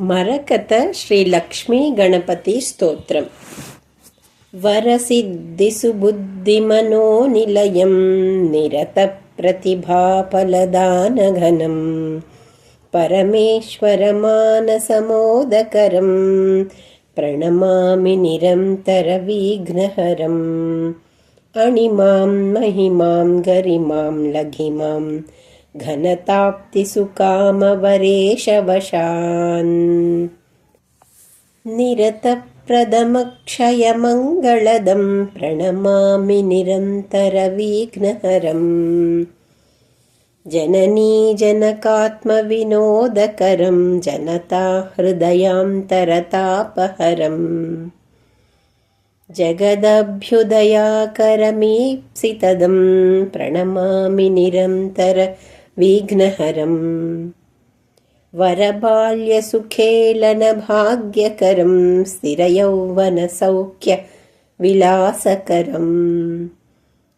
मरकत श्रीलक्ष्मीगणपतिस्तोत्रम् वरसिद्धिसुबुद्धिमनोनिलयं निरतप्रतिभाफलदानघनं परमेश्वरमानसमोदकरं प्रणमामि निरन्तरविघ्नहरम्। अणिमां महिमां गरिमां लघिमाम् घनताप्तिसुकामवरेशवशान् निरतप्रदमक्षयमङ्गलदं प्रणमामि निरन्तरविघ्नहरम् जननी जनकात्मविनोदकरं जनता हृदयान्तरतापहरम् जगदभ्युदयाकरमीप्सितदं प्रणमामि निरन्तर विघ्नहरम्। वरबाल्यसुखेलनभाग्यकरं स्थिरयौवनसौख्यविलासकरम्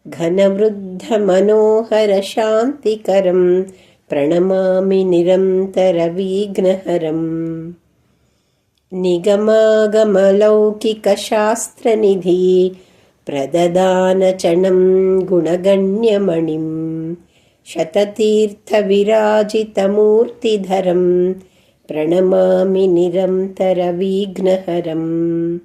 घनवृद्धमनोहरशान्तिकरं प्रणमामि निरन्तरविघ्नहरम्। निगमागमलौकिकशास्त्रनिधि प्रददानचणं गुणगण्यमणिम् शततीर्थविराजितमूर्तिधरं प्रणमामि निरन्तरविघ्नहरम्।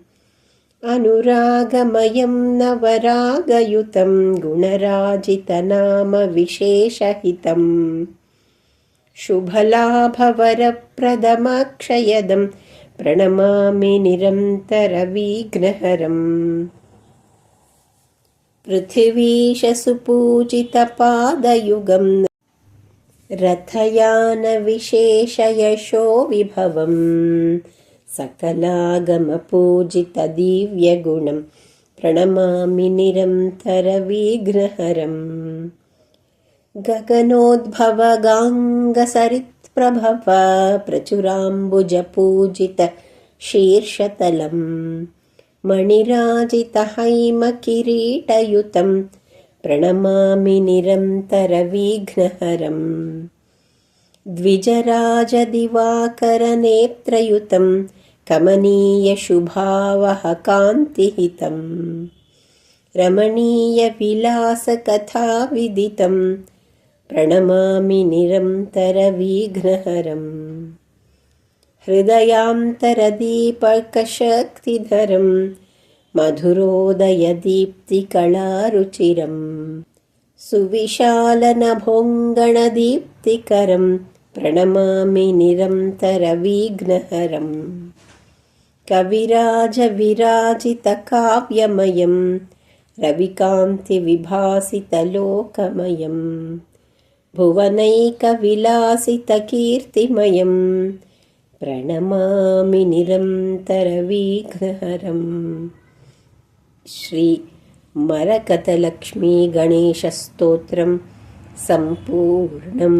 अनुरागमयं नवरागयुतं गुणराजितनामविशेषहितम्। शुभलाभवरप्रदमक्षयदं प्रणमामि निरन्तरविघ्नहरम् पृथिवीशसुपूजितपादयुगं रथयानविशेषयशो विभवम् सकलागमपूजितदिव्यगुणं प्रणमामि निरन्तरविघ्नहरम् गगनोद्भवगाङ्गसरित्प्रभव प्रचुराम्बुजपूजितशीर्षतलम् मणिराजितहैमकिरीटयुतं प्रणमामि निरन्तरविघ्नहरम् द्विजराजदिवाकरनेत्रयुतं कमनीयशुभावहकान्तिहितम् रमणीयविलासकथाविदितं प्रणमामि निरन्तरविघ्नहरम् हृदयान्तरदीपकशक्तिधरं मधुरोदयदीप्तिकलारुचिरम् सुविशालनभोङ्गणदीप्तिकरं प्रणमामि निरन्तरविघ्नहरम् कविराजविराजितकाव्यमयं रविकान्तिविभासितलोकमयम् भुवनैकविलासितकीर्तिमयम् प्रणमामि निरन्तरविघ्नहरम् श्रीमरकतलक्ष्मीगणेशस्तोत्रं सम्पूर्णम्